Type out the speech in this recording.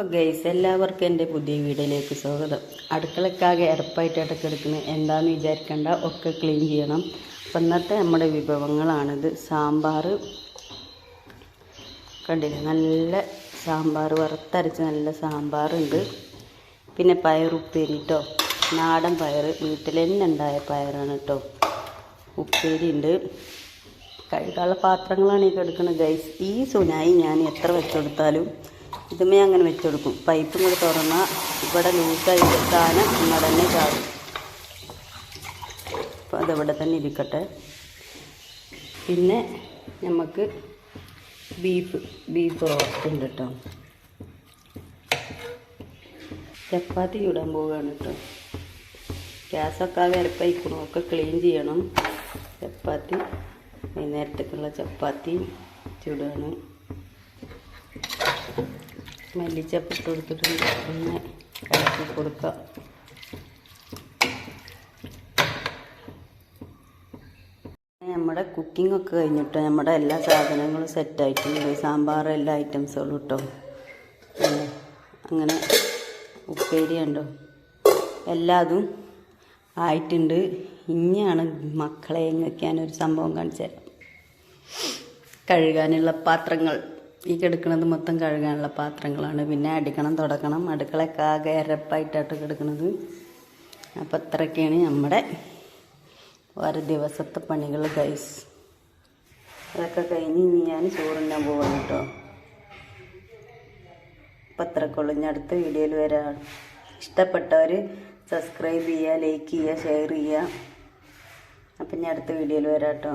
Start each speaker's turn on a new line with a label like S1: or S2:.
S1: അപ്പോൾ ഗൈസ് എല്ലാവർക്കും എന്റെ പുതിയ വീഡിയോയിലേക്ക് സ്വാഗതം. അടുക്കളക്കാകെ ഇറപ്പായിട്ടായിട്ട് എടുക്കുന്നത് എന്താണെന്ന് വിചാരിക്കേണ്ട ഒക്കെ ക്ലീൻ ചെയ്യണം. അപ്പം ഇന്നത്തെ നമ്മുടെ വിഭവങ്ങളാണിത്. സാമ്പാർ. കണ്ടില്ലേ? നല്ല സാമ്പാർ വറുത്തരച്ച് നല്ല സാമ്പാറുണ്ട് പിന്നെ പയറുപ്പേരി കേട്ടോ നാടൻ പയർ. വീട്ടിൽ തന്നെ ഉണ്ടായ പയറാണ് കേട്ടോ ഉപ്പേരി ഉണ്ട്. കഴുകാനുള്ള പാത്രങ്ങളാണ് ഈ കിടക്കുന്നത് ഗൈസ് ഈ സുനായി ഞാൻ എത്ര വെച്ചുകൊടുത്താലും ഇതുമേ അങ്ങനെ വെച്ചെടുക്കും. പൈപ്പ് ഇങ്ങോട്ട് തുറന്നാൽ ഇവിടെ ലൂസായി സാധനം ഇങ്ങോട്ട് തന്നെ ചാടും. അപ്പോൾ അതവിടെ തന്നെ ഇരിക്കട്ടെ. പിന്നെ നമുക്ക് ബീഫ് ബീഫ് റോസ്റ്റ് ഉണ്ട് കേട്ടോ ചപ്പാത്തി ഇടാൻ പോവുകയാണ് കേട്ടോ ഗ്യാസൊക്കെ വരപ്പയക്കണം ഒക്കെ ക്ലീൻ ചെയ്യണം. ചപ്പാത്തി വൈകുന്നേരത്തേക്കുള്ള ചപ്പാത്തി ചൂടാണ്. മല്ലിച്ചപ്പിട്ട് കൊടുത്തിട്ടുണ്ട്. ഒന്ന് കലക്കി കൊടുക്കാം. നമ്മുടെ കുക്കിംഗ് ഒക്കെ കഴിഞ്ഞിട്ടോ നമ്മുടെ എല്ലാ സാധനങ്ങളും സെറ്റായിട്ടുണ്ട് സാമ്പാർ എല്ലാ ഐറ്റംസുകളും ഇട്ടോ അങ്ങനെ ഉപ്പേരി ഉണ്ടോ എല്ലാതും ആയിട്ടുണ്ട്. ഇനിയാണ് മക്കളെ വെക്കാനൊരു സംഭവം കാണിച്ചു കഴുകാനുള്ള പാത്രങ്ങൾ. ഈ കിടക്കുന്നത് മൊത്തം കഴുകാനുള്ള പാത്രങ്ങളാണ്. പിന്നെ അടിക്കണം തുടക്കണം. അടുക്കളയൊക്കെ ആകെ അരപ്പായിട്ടാണ് കിടക്കുന്നത് അപ്പം അത്രയൊക്കെയാണ് നമ്മുടെ ഓരോ ദിവസത്തെ പണികൾ ഗൈസ് അതൊക്കെ കഴിഞ്ഞ് ഇനി ഞാൻ ചോറുണ്ണാൻ പോകണം കേട്ടോ. അപ്പം അത്രക്കുള്ളൂ ഇനി അടുത്ത വീഡിയോയിൽ വരാം. ഇഷ്ടപ്പെട്ടവർ സബ്സ്ക്രൈബ് ചെയ്യുക ലൈക്ക് ചെയ്യുക ഷെയർ ചെയ്യുക. അപ്പം ഞാൻ അടുത്ത വീഡിയോയിൽ വരാം കേട്ടോ.